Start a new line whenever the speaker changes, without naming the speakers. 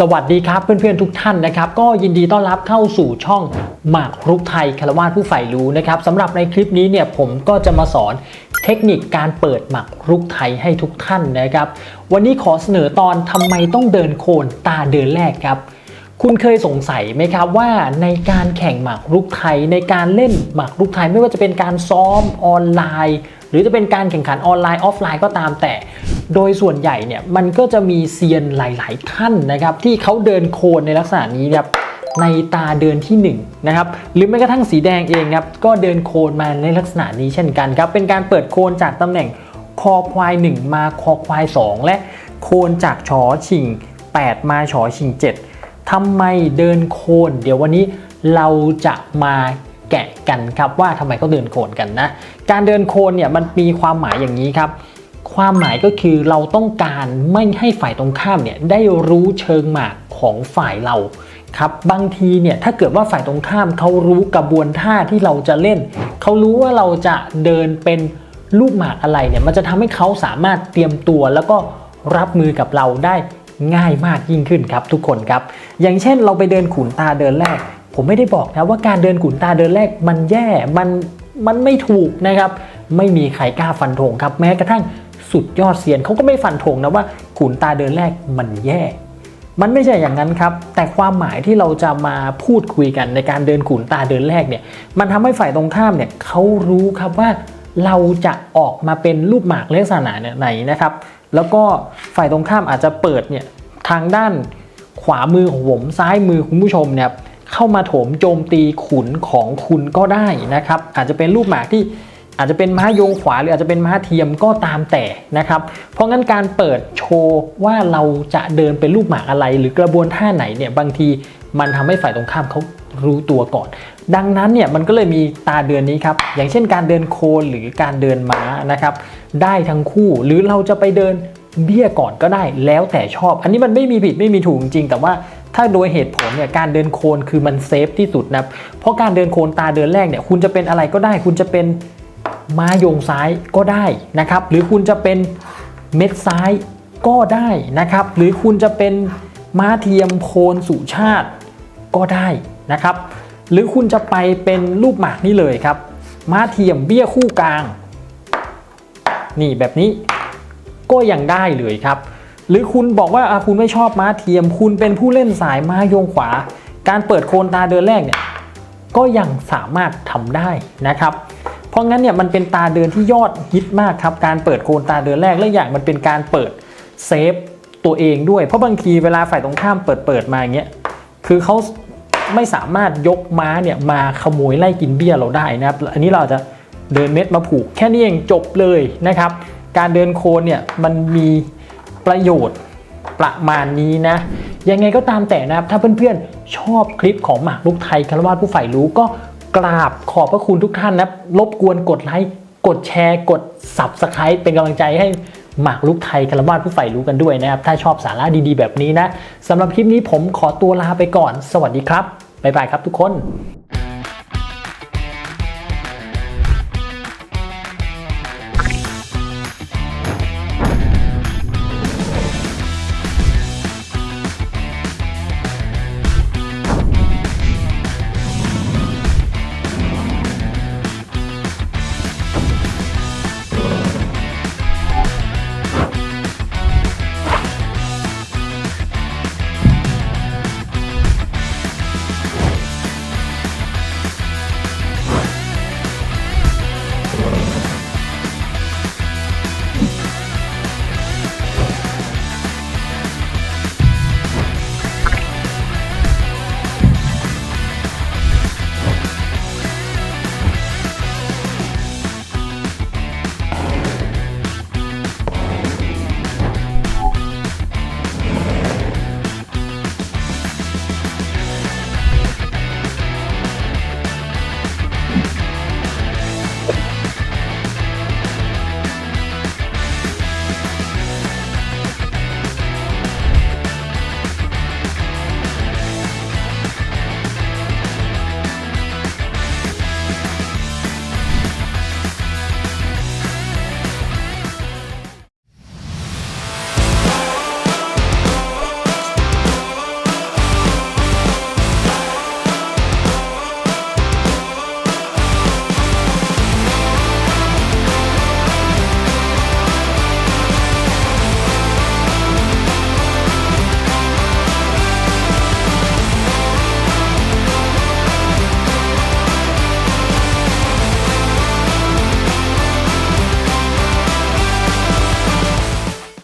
สวัสดีครับเพื่อนๆทุกท่านนะครับก็ยินดีต้อนรับเข้าสู่ช่องหมากรุกไทยคารวาสผู้ใฝ่รู้นะครับสำหรับในคลิปนี้เนี่ยผมก็จะมาสอนเทคนิคการเปิดหมากรุกไทยให้ทุกท่านนะครับ วันนี้ขอเสนอตอนทำไมต้องเดินโคนตาเดินแรกครับ คุณเคยสงสัยไหมครับว่าในการแข่งหมากรุกไทยในการเล่นหมากรุกไทยไม่ว่าจะเป็นการซ้อมออนไลน์ หรือจะเป็นการแข่งขันออนไลน์ออฟไลน์ก็ตามแต่ โดยส่วนใหญ่เนี่ยมันก็จะมีเซียนหลาย ๆ ท่านนะครับที่เขาเดินโคนในลักษณะนี้ครับในตาเดินที่1นงนะครับหรือแม้กระทั่งสีแดงเองครับก็เดินโคนมาในลักษณะนี้เช่นกันครับเป็นการเปิดโคนจากตำแหน่งคอควาย 1 มาคอควาย 2 และโคนจากชอชิง 8 มาชอชิง 7ทำไมเดินโคน เดี๋ยววันนี้เราจะมาแกะกันครับว่าทำไมเขาเดินโคนกันนะ การเดินโคนเนี่ยมันมีความหมายอย่างนี้ครับ ความหมายก็คือเราต้องการไม่ให้ฝ่ายตรงข้ามเนี่ยได้รู้เชิงหมากของฝ่ายเราครับบางทีเนี่ยถ้าเกิดว่าฝ่ายตรงข้ามเขารู้กระบวนท่าที่เราจะเล่น เขารู้ว่าเราจะเดินเป็นลูกหมากอะไรเนี่ยมันจะทำให้เขาสามารถเตรียมตัว แล้วก็รับมือกับเราได้ง่ายมากยิ่งขึ้นครับ ทุกคนครับ อย่างเช่นเราไปเดินขุนตาเดินแรก ผมไม่ได้บอกนะว่าการเดินขุนตาเดินแรกมันแย่มันมันไม่ถูกนะครับ ไม่มีใครกล้าฟันธงครับ แม้กระทั่ง สุดยอดเซียนเขาก็ไม่ฟันธงนะว่าขุนตาเดินแรกมันแย่ มันไม่ใช่อย่างนั้นครับ แต่ความหมายที่เราจะมาพูดคุยกันในการเดินขุนตาเดินแรกเนี่ย มันทำให้ฝ่ายตรงข้ามเนี่ยเขารู้ครับว่าเราจะออกมาเป็นรูปหมากลักษณะไหนนะครับ แล้วก็ฝ่ายตรงข้ามอาจจะเปิดเนี่ยทางด้านขวามือของผมซ้ายมือคุณผู้ชมเนี่ยเข้ามาโถมโจมตีขุนของคุณก็ได้นะครับ อาจจะเป็นรูปหมากที่ อาจจะเป็นม้าโยงขวาหรืออาจจะเป็นม้าเทียมก็ตามแต่นะครับ เพราะงั้นการเปิดโชว์ว่าเราจะเดินเป็นรูปหมากอะไรหรือกระบวนท่าไหนเนี่ยบางทีมันทำให้ฝ่ายตรงข้ามเขารู้ตัวก่อน ดังนั้นเนี่ยมันก็เลยมีตาเดินนี้ครับอย่างเช่นการเดินโคนหรือการเดินม้านะครับ ได้ทั้งคู่หรือเราจะไปเดินเบี้ยก่อนก็ได้แล้วแต่ชอบ อันนี้มันไม่มีผิดไม่มีถูกจริงแต่ว่าถ้าโดยเหตุผลเนี่ยการเดินโคนคือมันเซฟที่สุดนะเพราะการเดินโคนตาเดินแรกเนี่ยคุณจะเป็นอะไรก็ได้ คุณจะเป็น ม้าโยงซ้ายก็ได้นะครับ หรือคุณจะเป็นเม็ดซ้ายก็ได้นะครับ หรือคุณจะเป็นม้าเทียมโคนสุชาติก็ได้นะครับ หรือคุณจะไปเป็นรูปหมากนี่เลยครับ ม้าเทียมเบี้ยคู่กลาง นี่แบบนี้ก็ยังได้เลยครับ หรือคุณบอกว่าคุณไม่ชอบม้าเทียม คุณเป็นผู้เล่นสายม้าโยงขวา การเปิดโคนตาเดินแรกเนี่ยก็ยังสามารถทำได้นะครับ เพราะงั้นเนี่ยมันเป็นตาเดินที่ยอดฮิตมากครับการเปิดโคนตาเดินแรกและอย่างมันเป็นการเปิดเซฟตัวเองด้วย เพราะบางทีเวลาฝ่ายตรงข้ามเปิดเปิดมาอย่างเงี้ยคือเขาไม่สามารถยกม้าเนี่ยมาขโมยไล่กินเบี้ยเราได้นะครับ อันนี้เราจะเดินเม็ดมาผูกแค่นี้เองจบเลยนะครับ การเดินโคนเนี่ยมันมีประโยชน์ประมาณนี้นะ ยังไงก็ตามแต่นะครับ ถ้าเพื่อนๆชอบคลิปของหมากรุกไทยคารวาสผู้ฝ่ายรู้ก็ กราบขอบพระคุณทุกท่านนะรบกวนกดไลค์กดแชร์กด s u b สไคร b ์เป็นกำลังใจให้หมากลุกไทยคารวาสผู้ใฝ่รู้กันด้วยนะครับ ถ้าชอบสาระดีๆแบบนี้นะสำหรับคลิปนี้ผมขอตัวลาไปก่อน สวัสดีครับ บ๊ายบายครับทุกคน